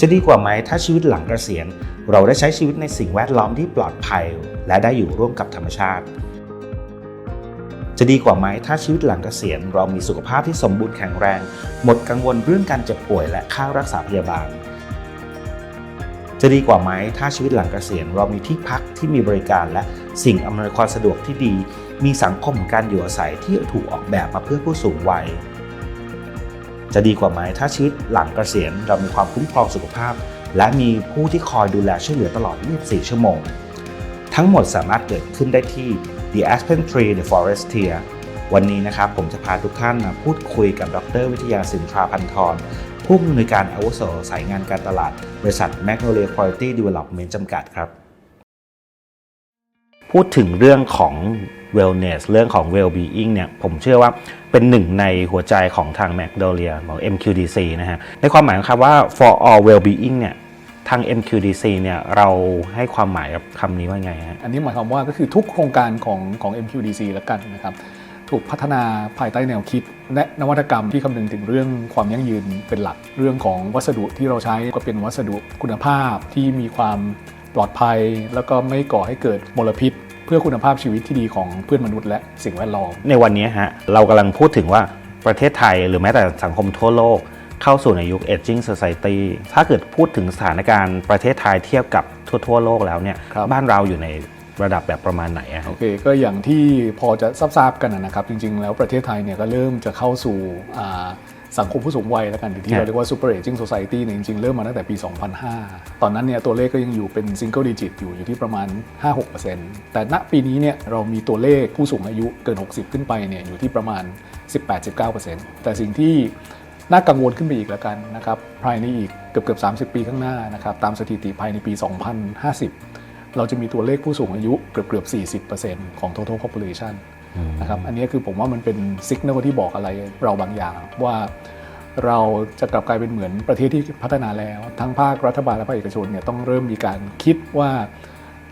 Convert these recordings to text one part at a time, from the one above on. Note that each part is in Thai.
จะดีกว่าไหมถ้าชีวิตหลังเกษียณ เราได้ใช้ชีวิตในสิ่งแวดล้อมที่ปลอดภัย และได้อยู่ร่วมกับธรรมชาติ จะดีกว่าไหมถ้าชีวิตหลังเกษียณ เรามีสุขภาพที่สมบูรณ์แข็งแรง หมดกังวลเรื่องการเจ็บป่วยและค่ารักษาพยาบาล จะดีกว่าไหมถ้าชีวิตหลังเกษียณ เรามีที่พักที่มีบริการและสิ่งอำนวยความสะดวกที่ดี มีสังคมการอยู่อาศัยที่ถูกออกแบบมาเพื่อผู้สูงวัย จะดีกว่าไหมถ้าชีวิตหลังเกษียณเรามีความคุ้มครองสุขภาพ และมีผู้ที่คอยดูแลช่วยเหลือตลอด 24 ชั่วโมง ทั้งหมดสามารถเกิดขึ้นได้ที่ The Aspen Tree The Forestier วันนี้นะครับผมจะพาทุกท่านมาพูดคุยกับดร วิทยาสินทราพันธรผู้อำนวยการอาวุโสสายงานการตลาด บริษัท Magnolia Quality Development จำกัดครับ พูดถึงเรื่องของ wellness เรื่องของ well-being เนี่ยผมเชื่อว่าเป็นหนึ่งในหัวใจของทาง Magnolia ของ MQDC นะฮะในความหมายของคำว่า for all well-being เนี่ยทาง MQDC เนี่ยเราให้ความหมายกับคำนี้ว่าไงฮะอันนี้หมายความว่าก็คือทุกโครงการของของ MQDC แล้วกันนะครับถูกพัฒนาภายใต้แนวคิด และนวัตกรรมที่คำนึงถึงเรื่องความยั่งยืนเป็นหลัก เรื่องของวัสดุที่เราใช้ก็เป็นวัสดุคุณภาพที่มีความปลอดภัย แล้วก็ไม่ก่อให้เกิดมลพิษ เพื่อคุณภาพชีวิตที่ดีของเพื่อนมนุษย์และสิ่งแวดล้อม ในวันนี้ฮะเรากำลังพูดถึงว่าประเทศไทยหรือแม้แต่สังคมทั่วโลก เข้าสู่ในยุค aging society ถ้าเกิดพูดถึงสถานการณ์ประเทศไทยเทียบกับทั่วทั่วๆโลกแล้วเนี่ยครับ บ้านเราอยู่ในระดับแบบประมาณไหนอะฮะ โอเคก็อย่างที่พอจะทราบๆกันนะครับ จริงๆ แล้วประเทศไทยเนี่ยก็เริ่มจะเข้าสู่อ่า สังคมผู้สูงวัยแล้วกันหรือที่ครับเราเรียกว่า super aging society เนี่ยจริงๆ เริ่มมาตั้งแต่ปี 2005 ตอนนั้นเนี่ยตัวเลขก็ยังอยู่เป็น single digit อยู่อยู่ที่ประมาณ 5-6%แต่ณปีนี้เนี่ยเรามีตัวเลขผู้สูงอายุเกิน 60 ขึ้นไปเนี่ยอยู่ที่ประมาณ 18-19%แต่สิ่งที่น่ากังวลขึ้นไปอีกแล้วกันนะครับภายในอีกเกือบเกือบ30 ปีข้างหน้านะครับตามสถิติภายในปี 2050 เราจะมีตัวเลขผู้สูงอายุเกือบเกือบ40%ของ total population นะครับอันนี้คือผมว่ามันเป็นสัญญาณที่บอกอะไรเราบางอย่างว่าเราจะกลับกลายเป็นเหมือนประเทศที่พัฒนาแล้ว ทั้งภาครัฐบาลและภาคเอกชนเนี่ยต้องเริ่มมีการคิดว่า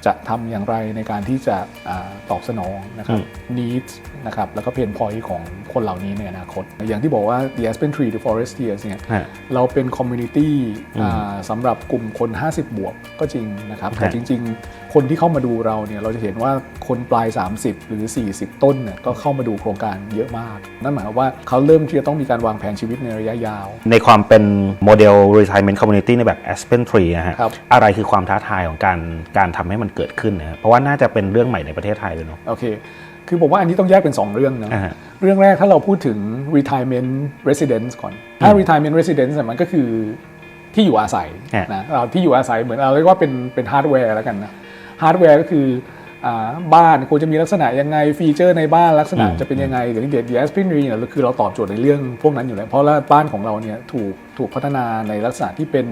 จะทำอย่างไรในการที่จะอาตอบสนองนะครับ needs นะครับแล้วก็ pain point ของคนเหล่านี้ในอนาคต อย่างที่บอกว่า the Aspen Tree the Forestiers เนี่ยฮะเราเป็นคอมมูนิตี้อืมอ่าสำหรับกลุ่มคน 50 บวกก็จริงนะครับแต่ฮะจริง ๆ คนที่เข้ามาดูเราเนี่ยเราจะเห็นว่าคนปลาย 30 หรือ 40 ต้นเนี่ยก็เข้ามาดูโครงการเยอะมาก นั่นหมายความว่าเขาเริ่มที่จะต้องมีการวางแผนชีวิตในระยะยาว ในความเป็นโมเดล retirement community ในแบบ Aspen Tree นะฮะครับอะไรคือความท้าทายของการการทำให้มันเกิดขึ้นนะฮะเพราะว่าน่าจะเป็นเรื่องใหม่ในประเทศไทยเลยเนาะโอเคคือผมว่าอันนี้ต้องแยกเป็น 2 เรื่องนะอ่าฮะเรื่องแรกถ้าเราพูดถึง retirement residence ก่อน ถ้า retirement residence เนี่ยมันก็คือที่อยู่อาศัยฮะนะเราที่อยู่อาศัยเหมือนเราเรียกว่าเป็นเป็นฮาร์ดแวร์แล้วกันนะ ฮาร์ดแวร์ก็คืออาบ้านควรจะมีลักษณะยังไงฟีเจอร์ในบ้านลักษณะอืมจะเป็นยังไงแต่ที่เด็ด The Aspen Tree เนี่ยคือเราตอบโจทย์ในเรื่องพวกนั้นอยู่แล้ว เพราะว่าบ้านของเราเนี่ยถูกถูกพัฒนาในลักษณะที่เป็น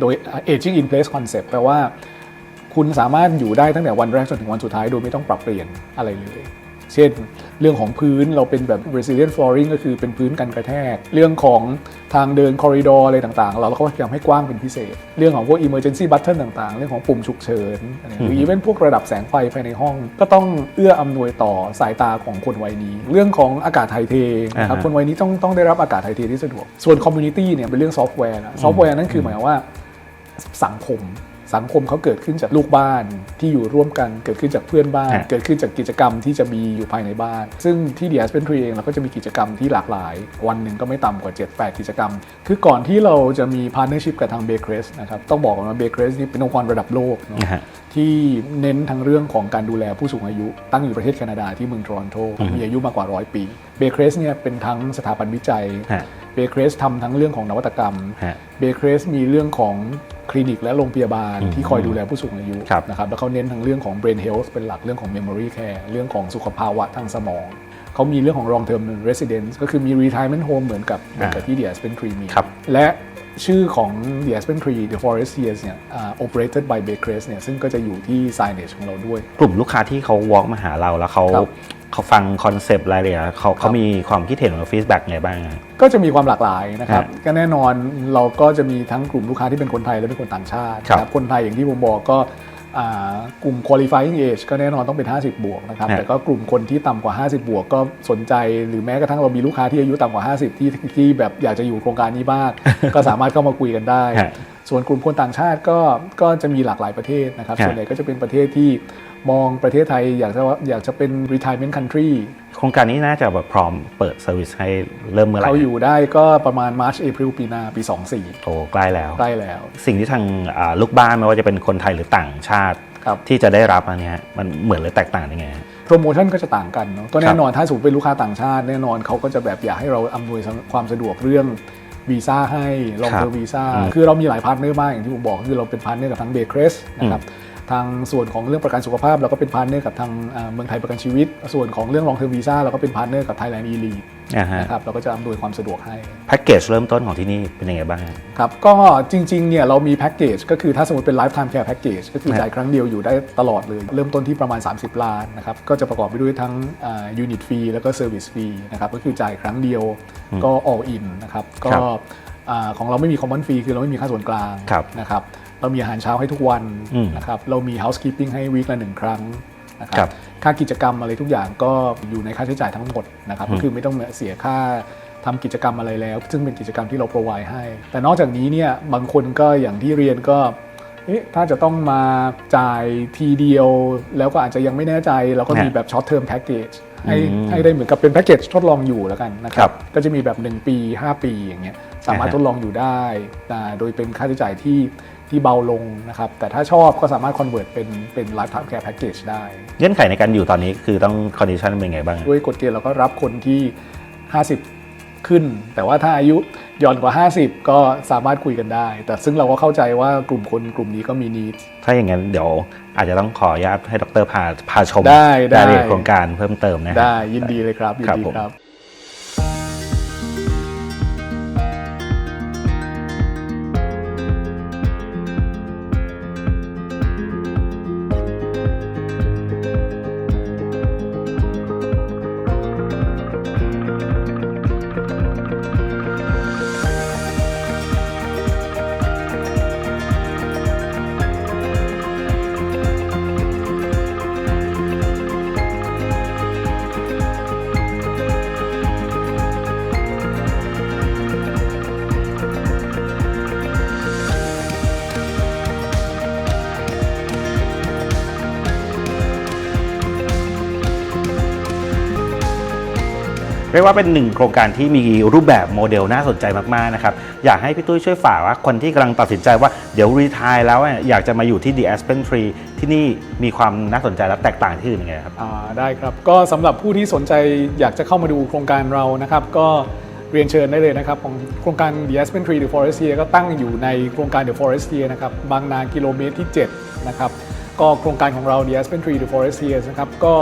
โดย aging in place concept แปลว่า คุณสามารถอยู่ได้ตั้งแต่วันแรกจนถึงวันสุดท้ายโดยไม่ต้องปรับเปลี่ยนอะไรเลย เช่น เรื่องของพื้นเราเป็นแบบ resilient flooring ก็คือเป็นพื้นกันกระแทก เรื่องของทางเดิน corridor อะไรต่างๆ เราก็พยายามให้กว้างเป็นพิเศษ เรื่องของพวก emergency button ต่างๆ เรื่องของปุ่มฉุกเฉินอะไรหรือ even พวกระดับแสงไฟภายในห้อง ก็ต้องเอื้ออำนวยต่อสายตาของคนวัยนี้ เรื่องของอากาศถ่ายเทนะครับอ่าฮะคนวัยนี้ต้องต้องได้รับอากาศถ่ายเทที่สะดวก ส่วน community เนี่ยเป็นเรื่องซอฟต์แวร์นะซอฟต์แวร์นั่นคือหมายความว่าสังคม สังคมเขาเกิดขึ้นจากลูกบ้านที่อยู่ร่วมกันเกิดขึ้นจากเพื่อนบ้านฮะเกิดขึ้นจากกิจกรรมที่จะมีอยู่ภายในบ้าน ซึ่งที่ The Aspen Tree เองเราก็จะมีกิจกรรมที่หลากหลาย วันหนึ่งก็ไม่ต่ำกว่า 7-8 กิจกรรม คือก่อนที่เราจะมี partnership กับทาง b a k e r e s นะครับต้องบอกก่อนว่า b a k e r e s นี่เป็นองค์กรระดับโลกเนอะนะฮะที่เน้นทั้งเรื่องของการดูแลผู้สูงอายุ ตั้งอยู่ประเทศแคนาดาที่เมืองโทรอนโตอือฮึมีอายุมากกว่า100ปี b a k e r e s เนี่ยเป็นทั้งสถาบันวิจัยฮะ b a k e r e s ทำทั้งเรื่องของนวัตกรรมฮะเบเ r สมีเรื่องของ คลินิกและโรงพยาบาลอืมที่คอยดูแลผู้สูงอายุครับนะครับแล้วเขาเน้นทั้งเรื่องของ brain health เป็นหลักเรื่องของ memory care เรื่องของสุขภาวะทางสมองเขามีเรื่องของ long term residence ก็คือมี retirement home เหมือนกับเหมือนกับที่ The Aspen Tree มีครับและชื่อของ The Aspen Tree The Forestiers เนี่ยอ่า operated by b a k e r s เนี่ยซึ่งก็จะอยู่ที่ signage ของเราด้วย กลุ่มลูกค้าที่เขา walk มาหาเราแล้วเขาครับ เขาฟังคอนเซปต์รายละเอียดเขาเขามีความคิดเห็นหรือฟีดแบ็กไงบ้างอะก็จะมีความหลากหลายนะครับฮะก็แน่นอนเราก็จะมีทั้งกลุ่มลูกค้าที่เป็นคนไทยและเป็นคนต่างชาติครับนะคนไทยอย่างที่ผมบอกก็อ่ากลุ่ม qualifying age ก็แน่นอนต้องเป็น 50 บวกนะครับฮะแต่ก็กลุ่มคนที่ต่ำกว่า 50 บวก ก็สนใจหรือแม้กระทั่งเรามีลูกค้าที่อายุต่ำกว่า 50 ที่ที่แบบอยากจะอยู่โครงการนี้บ้างก็สามารถเข้ามาคุยกันได้ฮะส่วนกลุ่มคนต่างชาติก็ก็จะมีหลากหลายประเทศนะครับครับส่วนใหญ่ก็จะเป็นประเทศที่ มองประเทศไทยอยากจะว่าอยากจะเป็น retirement country โครงการนี้น่าจะแบบพร้อมเปิดเซอร์วิสให้เริ่มเมื่อไหร่เขาอยู่ได้ก็ประมาณ March April ปีหน้าปี 24 โอ้ใกล้แล้ว ใกล้แล้ว สิ่งที่ทางอ่าลูกบ้านไม่ว่าจะเป็นคนไทยหรือต่างชาติครับที่จะได้รับอันเนี้ยมันเหมือนหรือแตกต่างยังไงฮะโปรโมชั่นก็จะต่างกันเนาะก็แน่นอนถ้าสมมติเป็นลูกค้าต่างชาติ แน่นอนเขาก็จะแบบอยากให้เราอำนวยความสะดวกเรื่องวีซ่าให้ลองครัเทบอร์วีซ่าอืมคือเรามีหลายพาร์ทเนอร์มากอย่างที่ผมบอกคือเราเป็นพาร์ทเนอร์กับทั้งเบครสนะครับ ทางส่วนของเรื่องประกันสุขภาพ เราก็เป็นพาร์ทเนอร์กับทางอ่าเมืองไทยประกันชีวิต ส่วนของเรื่องลองเทอร์วีซ่าเราก็เป็นพาร์ทเนอร์กับ Thailand Elite อ่าฮะนะครับเราก็จะอำนวยความสะดวกให้แพ็กเกจเริ่มต้นของที่นี่เป็นยังไงบ้างฮะครับก็จริงๆเนี่ยเรามีแพ็กเกจก็คือถ้าสมมติเป็น lifetime care package ก็คือครับจ่ายครั้งเดียวอยู่ได้ตลอดเลย เริ่มต้นที่ประมาณ 30 ล้านนะครับก็จะประกอบไปด้วยทั้งยูนิตฟรีแล้วก็เซอร์วิสฟรีนะครับก็คือจ่ายครั้งเดียวก็ all in นะครับก็ครับอ่า ของเราไม่มี common fee คือเราไม่มีค่าส่วนกลางครับนะครับเรามีอาหารเช้าให้ทุกวันอืมนะครับเรามี housekeeping ให้วีคละหนึ่งครั้งนะคครัรับบค่ากิจกรรมอะไรทุกอย่างก็อยู่ในค่าใช้จ่ายทั้งหมดนะครับอืมก็คือไม่ต้องเสียค่าทำกิจกรรมอะไรแล้ว ซึ่งเป็นกิจกรรมที่เรา provide ให้ แต่นอกจากนี้เนี่ยบางคนก็อย่างที่เรียนก็เอ๊ะถ้าจะต้องมาจ่ายทีเดียว แล้วก็อาจจะยังไม่แน่ใจ เราก็มีฮะแบบ short term package ให้อืมให้ได้เหมือนกับเป็นแพ็กเกจทดลองอยู่แล้วกันนะคครัรับบก็จะมีแบบ 1 ปี 5 ปีอย่างเงี้ย สามารถอ่าฮะทดลองอยู่ได้อ่าโดยเป็นค่าใช้จ่ายที่ที่เบาลงนะครับ แต่ถ้าชอบก็สามารถ convert เป็นเป็น lifetime care package ได้ เงื่อนไขในการอยู่ตอนนี้คือต้องคอนดิชันเป็นยังไงบ้างฮะด้วยกฎเกณฑ์เราก็รับคนที่ 50 ขึ้น แต่ว่าถ้าอายุย่อนกว่า 50 ก็สามารถคุยกันได้ แต่ซึ่งเราก็เข้าใจว่ากลุ่มคนกลุ่มนี้ก็มีนีดถ้าอย่างนั้นเดี๋ยวอาจจะต้องขออนุญาตให้ดรพาพาชมได้ได้รายละเอียดโครงการเพิ่มเติมนะฮะได้ยินดีเลยครับยินครับดีผมครับ รียกว่าเป็นหนึ่งโครงการที่มีรูปแบบโมเดลน่าสนใจมากๆนะครับอยากให้พี่ตุ้ยช่วยฝากว่าคนที่กำลังตัดสินใจว่าเดี๋ยวรีทายแล้วเนี่ยอยากจะมาอยู่ที่ The Aspen Tree ที่นี่มีความน่าสนใจและแตกต่างที่อื่นยังไงครับได้ครับ ก็สำหรับผู้ที่สนใจอยากจะเข้ามาดูโครงการเรานะครับก็เรียนเชิญได้เลยนะครับของโครงการ The Aspen Tree The Forestier ก็ตั้งอยู่ในโครงการ The Forestier นะครับบางนากิโลเมตรที่ 7 นะครับ ก็โครงการของเรา The Aspen Tree The Forestier นะครับก็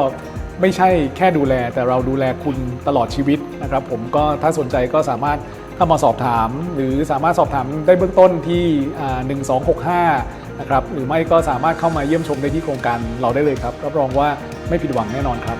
ไม่ใช่แค่ดูแลแต่เราดูแลคุณตลอดชีวิตนะครับ ผมก็ถ้าสนใจก็สามารถเข้ามาสอบถาม หรือสามารถสอบถามได้เบื้องต้นที่อ่า1265 นะครับ หรือไม่ก็สามารถเข้ามาเยี่ยมชมได้ที่โครงการเราได้เลยครับ รับรองว่าไม่ผิดหวังแน่นอนครับ